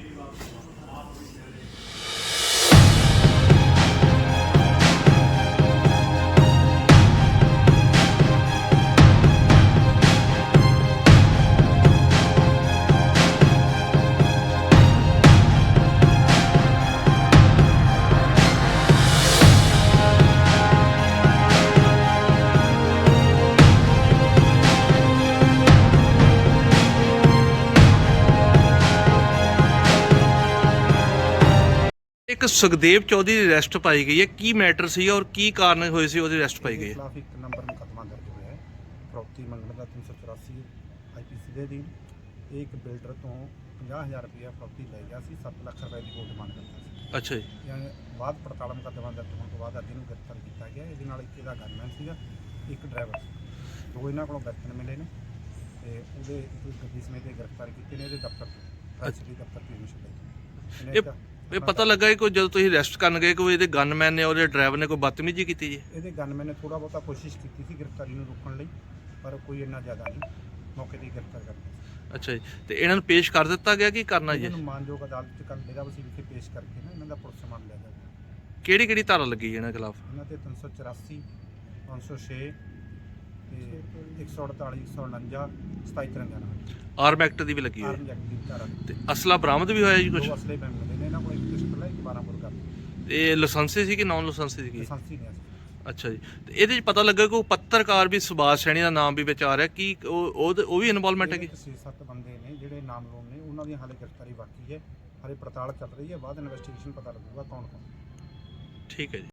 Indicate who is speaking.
Speaker 1: Thank you. ਇੱਕ ਸੁਖਦੇਵ ਚੌਧਰੀ ਦੀ arrest ਪਾਈ ਗਈ ਹੈ। ਕੀ ਮੈਟਰ ਸੀ ਔਰ ਕੀ ਕਾਰਨ ਹੋਏ ਸੀ ਉਹਦੀ ਅਰੈਸਟ ਪਾਈ ਗਈ ਹੈ?
Speaker 2: ਖਿਲਾਫ ਇੱਕ ਨੰਬਰ ਮੁਕੱਦਮਾ ਦਰਜ ਹੋਇਆ ਹੈ। ਪ੍ਰੋਪਰਟੀ ਮੰਗਣ ਦਾ 384 ਆਈਪੀਸੀ ਦੇ ਅਧੀਨ। ਇਹ ਇੱਕ ਬਿਲਡਰ ਤੋਂ 50000 ਰੁਪਏ ਪ੍ਰੋਪਰਟੀ ਲੈ ਗਿਆ ਸੀ 7 ਲੱਖ ਰੁਪਏ ਦੀ ਕੋਲ ਡਿਮਾਂਡ ਕਰਦਾ ਸੀ।
Speaker 1: ਅੱਛਾ ਜੀ।
Speaker 2: ਯਾਨੀ ਬਾਅਦ ਪੜਤਾਲ ਮੁਕੱਦਮਾ ਦਰਜ ਹੋਣ ਤੋਂ ਬਾਅਦ ਅੱਜ ਇਹਨੂੰ ਗ੍ਰਿਫਤਾਰ ਕੀਤਾ ਗਿਆ। ਇਹਦੇ ਨਾਲ ਇੱਕ ਇਹਦਾ ਗਨਮੈਨ ਸੀਗਾ ਇੱਕ ਡਰਾਈਵਰ ਸੀ। ਦੋ ਇਹਨਾਂ ਕੋਲੋਂ ਬਰਤਨ ਮਿਲੇ ਨੇ ਤੇ ਉਹਦੇ ਇੱਕ ਗੱਡੀ ਸਮੇਤ ਇਹ ਗ੍ਰਿਫਤਾਰ ਕੀਤੇ ਨੇ। ਇਹਦੇ ਦਫ਼ਤਰ ਤੋਂ ਐਸਪੀ ਦਫ਼ਤਰ ਤੋਂ ਇਨਸ਼ਾ ਲਈ
Speaker 1: ਇਹ ਇਹ ਪਤਾ ਲੱਗਾ ਕਿ ਕੋਈ ਜਦੋਂ ਤੁਸੀਂ ਅਰੈਸਟ ਕਰਨ ਗਏ ਕੋਈ ਇਹਦੇ ਗਨਮੈਨ ਨੇ ਉਹਦੇ ਡਰਾਈਵਰ ਨੇ ਕੋਈ ਬਦਤਮੀਜ਼ੀ ਕੀਤੀ ਜੀ?
Speaker 2: ਇਹਦੇ ਗਨਮੈਨ ਨੇ ਥੋੜਾ ਬਹੁਤਾ ਕੋਸ਼ਿਸ਼ ਕੀਤੀ ਸੀ ਗ੍ਰਿਫਤਾਰੀ ਨੂੰ ਰੋਕਣ ਲਈ ਪਰ ਕੋਈ ਇੰਨਾ ਜ਼ਿਆਦਾ ਨਹੀਂ। ਮੌਕੇ ਤੇ ਹੀ ਗ੍ਰਿਫਤਾਰ ਕਰ ਲਿਆ।
Speaker 1: ਅੱਛਾ ਜੀ ਤੇ ਇਹਨਾਂ ਨੂੰ ਪੇਸ਼ ਕਰ ਦਿੱਤਾ ਗਿਆ ਕੀ ਕਰਨਾ ਜੀ?
Speaker 2: ਇਹਨਾਂ ਨੂੰ ਮਾਨਯੋਗ ਅਦਾਲਤ ਚ ਕੱਲ ਡੇਰਾ ਵਸੀ ਵਿਖੇ ਪੇਸ਼ ਕਰਕੇ ਨਾ ਇਹਨਾਂ ਦਾ ਪੁਲਿਸ ਸਮਾਨ ਲਿਆ ਜਾਊਗਾ
Speaker 1: ਕਿਹੜੀ ਕਿਹੜੀ ਧਾਰਾ ਲੱਗੀ ਇਹਨਾਂ ਖਿਲਾਫ?
Speaker 2: ਇਹਨਾਂ ਤੇ 384 506 ਤੇ 148 149 2753 ਨਾਲ।
Speaker 1: ਆਰਮ ਐਕਟ ਦੀ ਵੀ ਲੱਗੀ ਹੋਈ
Speaker 2: ਆਰਮ ਐਕਟ ਦੀ ਧਾਰਾ।
Speaker 1: ਤੇ ਅਸਲਾ ਬਰਾਮਦ ਵੀ ਹੋਇਆ ਜੀ ਕੁਝ
Speaker 2: ਦੋ ਅਸਲੇ ਨੇ ਇਹਨਾਂ ਕੋਲ ਇੱਕ ਪਿਸਟਲ ਹੈ ਇੱਕ 12 ਬੋਰ ਕਰ
Speaker 1: ਤੇ ਲਾਇਸੈਂਸੀ ਸੀ ਕਿ ਨਾਨ ਲਾਇਸੈਂਸੀ ਸੀ
Speaker 2: ਲਾਇਸੈਂਸੀ ਨਹੀਂ ਹੈ
Speaker 1: ਅੱਛਾ ਜੀ। ਤੇ ਇਹਦੇ ਵਿੱਚ ਪਤਾ ਲੱਗਾ ਕਿ ਉਹ ਪੱਤਰਕਾਰ ਵੀ ਸੁਭਾਸ਼ ਸੈਣੀ ਦਾ ਨਾਮ ਵੀ ਵਿੱਚ ਆ ਰਿਹਾ। ਕੀ ਉਹ ਉਹ ਉਹ ਵੀ ਇਨਵੋਲਵਮੈਂਟ ਹੈਗੀ?
Speaker 2: 6-7 ਬੰਦੇ ਨੇ ਜਿਹੜੇ ਨਾਮ ਰੋਮ ਨੇ ਉਹਨਾਂ ਦੀ ਹਾਲੇ ਗ੍ਰਿਫਤਾਰੀ ਬਾਕੀ ਹੈ। ਹਾਲੇ ਪੜਤਾਲ ਚੱਲ ਰਹੀ ਹੈ। ਬਾਅਦ ਇਨਵੈਸਟੀਗੇਸ਼ਨ ਪਤਾ ਲੱਗੂਗਾ ਕੌਣ ਕੌਣ
Speaker 1: ਠੀਕ ਹੈ ਜੀ।